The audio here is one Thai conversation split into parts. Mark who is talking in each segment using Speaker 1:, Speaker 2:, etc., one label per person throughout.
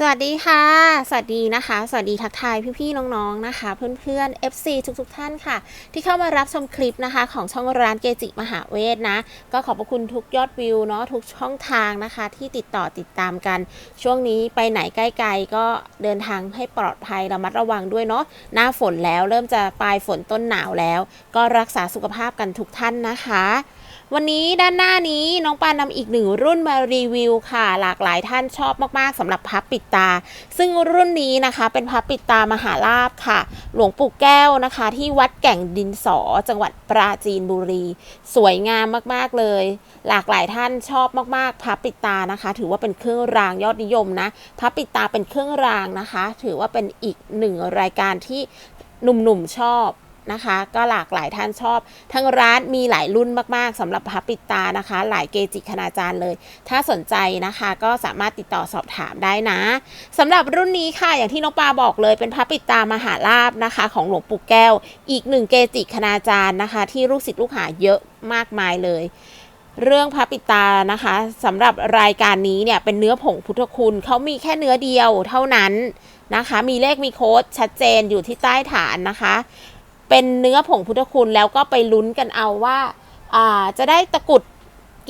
Speaker 1: สวัสดีค่ะ สวัสดีนะคะ สวัสดีทักทายพี่ๆน้องๆนะคะ เพื่อนๆ FC ทุกๆท่านค่ะ ที่เข้ามารับชมคลิปนะคะ ของช่องร้านเกจิมหาเวทนะ ก็ขอบพระคุณทุกยอดวิวเนาะทุกช่องทางนะคะ ที่ติดต่อติดตามกัน ช่วงนี้ไปไหนใกล้ๆก็เดินทางให้ปลอดภัยระมัดระวังด้วยเนาะหน้าฝนแล้วเริ่มจะปลายฝนต้นหนาวแล้ว ก็รักษาสุขภาพกันทุกท่านนะคะ วันนี้ด้านหน้านี้น้องปานำอีกหนึ่งรุ่นมารีวิวค่ะ หลากหลายท่านชอบมากๆสำหรับพับปิดตา ซึ่งรุ่นนี้นะคะเป็นพับปิดตามหาลาบค่ะ หลวงปู่แก้วนะคะ ที่วัดแก่งดินสอ จังหวัดปราจีนบุรี สวยงามมากๆเลย หลากหลายท่านชอบมากๆ พับปิดตานะคะ ถือว่าเป็นเครื่องรางยอดนิยมนะพับปิดตาเป็นเครื่องรางนะคะ ถือว่าเป็นอีกหนึ่งรายการที่หนุ่มๆชอบ นะคะ ก็หลากหลายท่านชอบ ทั้งร้านมีหลายรุ่นมากๆสำหรับพับปิดตานะคะ หลายเกจิคณาจารย์เลย ถ้าสนใจนะคะ ก็สามารถติดต่อสอบถามได้นะสำหรับรุ่นนี้ค่ะอย่างที่น้องปาบอกเลยเป็นพับปิดตามหาลาบนะคะ ของหลวงปู่แก้ว อีกหนึ่งเกจิคณาจารย์นะคะ ที่ลูกศิษย์ลูกหาเยอะมากมายเลยเรื่องพระปิตานะคะสำหรับรายการนี้เนี่ยเป็นเนื้อผงพุทธคุณเขามีแค่เนื้อเดียวเท่านั้นนะคะ มีเลขมีโค้ดชัดเจนอยู่ที่ใต้ฐานนะคะ เป็นเนื้อผงพุทธคุณแล้วก็ไปลุ้นกันเอาว่าอ่าจะได้ตะกุด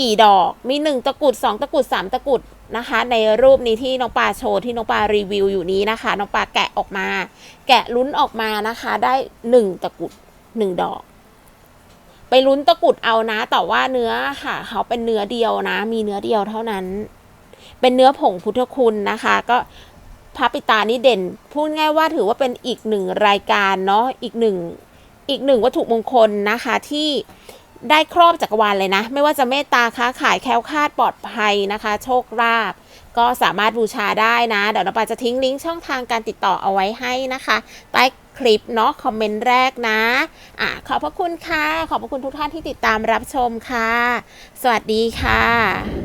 Speaker 1: กี่ดอก มีหนึ่งตะกุดสองตะกุดสามตะกุดนะคะ ในรูปนี้ที่น้องปลาโชว์ที่น้องปลารีวิวอยู่นี้นะคะ น้องปลาแกะออกมา แกะลุ้นออกมานะคะ ได้หนึ่งตะกุดหนึ่งดอก ไปลุ้นตะกุดเอานะ แต่ว่าเนื้อค่ะ เขาเป็นเนื้อเดียวนะ มีเนื้อเดียวเท่านั้น เป็นเนื้อผงพุทธคุณนะคะ ก็พระปิตานี่เด่น พูดง่ายว่าถือว่าเป็นอีกหนึ่งรายการเนาะ อีกหนึ่ง อีกหนึ่งวัตถุมงคลนะคะที่ได้ครอบจักรวาลเลยนะ ไม่ว่าจะเมตตาค้าขายแคล้วคลาดปลอดภัยนะคะ โชคลาภก็สามารถบูชาได้นะ เดี๋ยวน้องปาจะทิ้งลิงก์ช่องทางการติดต่อเอาไว้ให้นะคะ ใต้คลิปเนาะคอมเมนต์แรกนะอะขอบพระคุณค่ะ ขอบพระคุณทุกท่านที่ติดตามรับชมค่ะ สวัสดีค่ะ